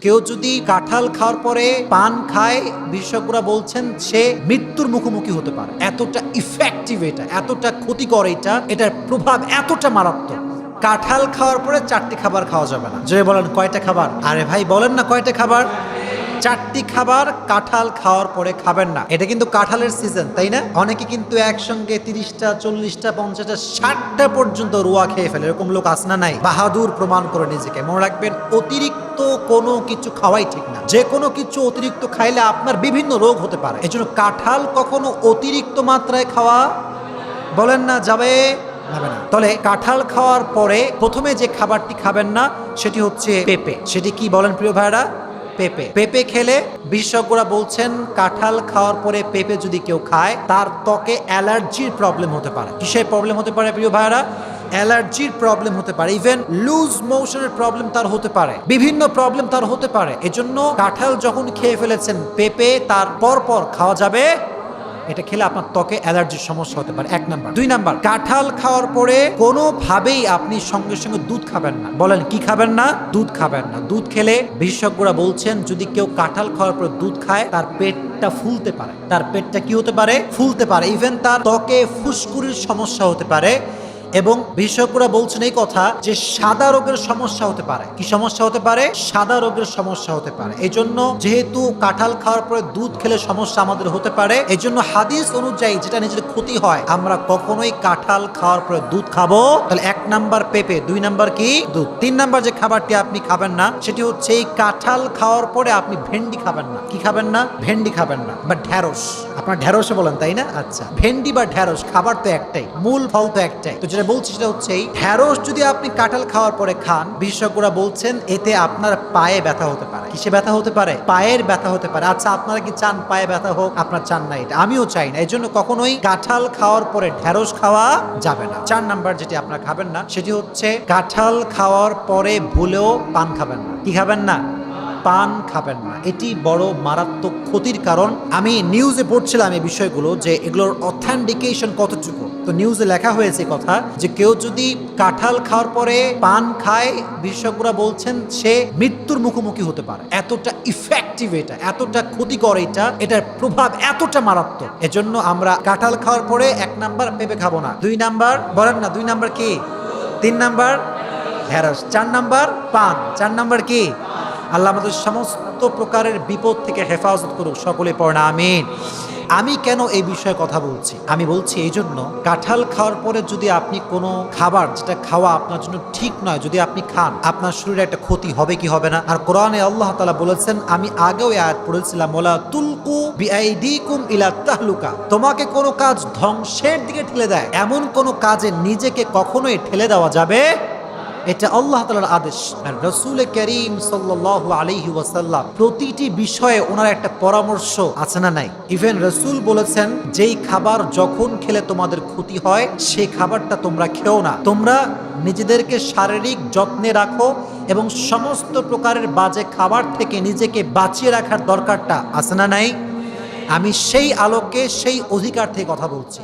কেউ যদি কাঁঠাল খাওয়ার পরে পান খায়, বিশেষজ্ঞরা বলছেন সে মৃত্যুর মুখোমুখি হতে পারে। এতটা ইফেক্টিভ এটা, এতটা ক্ষতিকর এটা, এটার প্রভাব এতটা মারাত্মক। কাঁঠাল খাওয়ার পরে চারটি খাবার খাওয়া যাবে না। যে বলেন কয়টা খাবার? আরে ভাই, বলেন না কয়টা খাবার? চারটি খাবার কাঁঠাল খাওয়ার পরে খাবেন না। এটা কিন্তু কাঁঠালের সিজন তাই না? অনেকে কিন্তু একসঙ্গে তিরিশটা, চল্লিশটা, পঞ্চাশটা, ষাটটা পর্যন্ত রোয়া খেয়ে ফেলে। এরকম লোক আসনা নাই? বাহাদুর প্রমাণ করে নিজেকে। মনে রাখবেন, অতিরিক্ত কোনো কিছু খাওয়াই ঠিক না। যে কোনো কিছু অতিরিক্ত খাইলে আপনার বিভিন্ন রোগ হতে পারে। এজন্য কাঁঠাল কখনো অতিরিক্ত মাত্রায় খাওয়া বলেন না, যাবে? যাবে না। তাহলে কাঁঠাল খাওয়ার পরে প্রথমে যে খাবারটি খাবেন না, সেটি হচ্ছে পেঁপে। সেটি কি বলেন প্রিয় ভাইরা পেঁপে। পেঁপে খেলে বিশেষজ্ঞরা বলছেন, কাঁঠাল খাওয়ার পরে পেঁপে যদি কেউ খায়, তার ত্বকে অ্যালার্জির প্রবলেম হতে পারে। কিসের প্রবলেম হতে পারে প্রিয় ভাইরা অ্যালার্জির প্রবলেম হতে পারে। ইভেন লুজ মোশনের প্রবলেম তার হতে পারে। বিভিন্ন প্রবলেম তার হতে পারে। এজন্য কাঁঠাল যখন খেয়ে ফেলেছেন, পেঁপে তার পরপর খাওয়া যাবে এটা খেলে আপনার ত্বকে অ্যালার্জির সমস্যা হতে পারে। এক নাম্বার। দুই নাম্বার, কাঁঠাল খাওয়ার পরে কোনোভাবেই আপনি সঙ্গে সঙ্গে দুধ খাবেন না। বলেন, কি খাবেন না? দুধ খাবেন না। দুধ খেলে বিশেষজ্ঞরা বলছেন, যদি কেউ কাঁঠাল খাওয়ার পরে দুধ খায়, তার পেটটা ফুলতে পারে। তার পেটটা কি হতে পারে? ফুলতে পারে। ইভেন তার ত্বকে ফুসকুরির সমস্যা হতে পারে। এবং বিশেষজ্ঞরা বলছেন এই কথা যে সাদা রোগের সমস্যা হতে পারে। কি সমস্যা হতে পারে? সাদা রোগের সমস্যা হতে পারে। এই জন্য যেহেতু কাঁঠাল খাওয়ার পরে দুধ খেলে সমস্যা আমাদের হতে পারে এই জন্য হাদিস অনুযায়ী যেটা নিজের ক্ষতি হয়, আমরা কখনোই কাঁঠাল খাওয়ার পরে দুধ খাব। তাহলে এক নাম্বার পেঁপে, দুই নাম্বার কি? দুধ। তিন নাম্বার যে খাবারটি আপনি খাবেন না, সেটি হচ্ছে এই কাঁঠাল খাওয়ার পরে আপনি ভেন্ডি খাবেন না। কি খাবেন না? ভেন্ডি খাবেন না। বা ঢ্যাঁড়স। আপনার ঢ্যাঁড়সে বলেন, তাই না? আচ্ছা। ভেন্ডি বা ঢ্যাঁড়স, খাবার তো একটাই, মূল ফল তো একটাই। তো যেটা বলছি সেটা হচ্ছে এই যদি আপনি কাঁঠাল খাওয়ার পরে খান, বিশেষজ্ঞরা বলছেন এতে আপনার পায়ে ব্যথা হতে পারে। কিসে ব্যথা হতে পারে? পায়ের ব্যথা হতে পারে। আচ্ছা আপনারা কি চান পায়ে ব্যথা হোক? আপনার চান না এটা। আমিও চাই না। এই জন্য কখনোই কাঁঠাল খাওয়ার পরে ঢ্যাঁড়স খাওয়া যাবে না। চার নাম্বার যেটি আপনারা খাবেন না, সেটি হচ্ছে কাঁঠাল খাওয়ার পরে ভুলেও পান খাবেন না। কি খাবেন না? পান খাবেন না। এটি বড় মারাত্মক ক্ষতির কারণ। আমি নিউজে পড়ছিলাম এই বিষয়গুলো যে এগুলোর অথেন্টিকেশন কতটুকু। তো নিউজে লেখা হয়েছে কথা যে কেউ যদি কাঁঠাল খাওয়ার পরে পান খায়, বিশেষজ্ঞরা বলছেন সে মৃত্যুর মুখোমুখি হতে পারে। এতটা ইফেক্টিভ এটা, এতটা ক্ষতিকর এটা, এটার প্রভাব এতটা মারাত্মক। এজন্য আমরা কাঁঠাল খাওয়ার পরে এক নাম্বার পেঁপে খাব না। দুই নাম্বার, বলেন না, দুই নাম্বার কি? তিন নাম্বার? ঢেঁড়স। চার নাম্বার? পান। চার নাম্বার কি? আল্লাহ আমাদের সমস্ত প্রকারের বিপদ থেকে হেফাজত করুক, সকলে পড়না আমিন। আমি কেন এই বিষয়ে কথা বলছি? আমি বলছি এই জন্য, কাঁঠাল খাওয়ার পরে যদি আপনি কোনো খাবার, যেটা খাওয়া আপনার জন্য ঠিক নয়, যদি আপনি খান, আপনার শরীরে একটা ক্ষতি হবে কি হবে না? আর কোরআনে আল্লাহ তালা বলেছেন, আমি আগেও আয়াত পড়েছিলাম ওলা তুলকু বিআইডিকুম ইলা তাহলুকা। তোমাকে কোনো কাজ ধ্বংসের দিকে ঠেলে দেয়, এমন কোনো কাজে নিজেকে কখনোই ঠেলে দেওয়া যাবে এটা আল্লাহ তালার আদেশ। রসুল করিম সাল্লাহ আলহি ওয়াসাল্লাম প্রতিটি বিষয়ে ওনার একটা পরামর্শ আছে না নাই? ইভেন রসুল বলেছেন, যেই খাবার যখন খেলে তোমাদের ক্ষতি হয় সেই খাবারটা তোমরা খেও না। তোমরা নিজেদেরকে শারীরিক যত্নে রাখো এবং সমস্ত প্রকারের বাজে খাবার থেকে নিজেকে বাঁচিয়ে রাখার দরকারটা আছে না নাই? আমি সেই আলোকে সেই অধিকার থেকে কথা বলছি।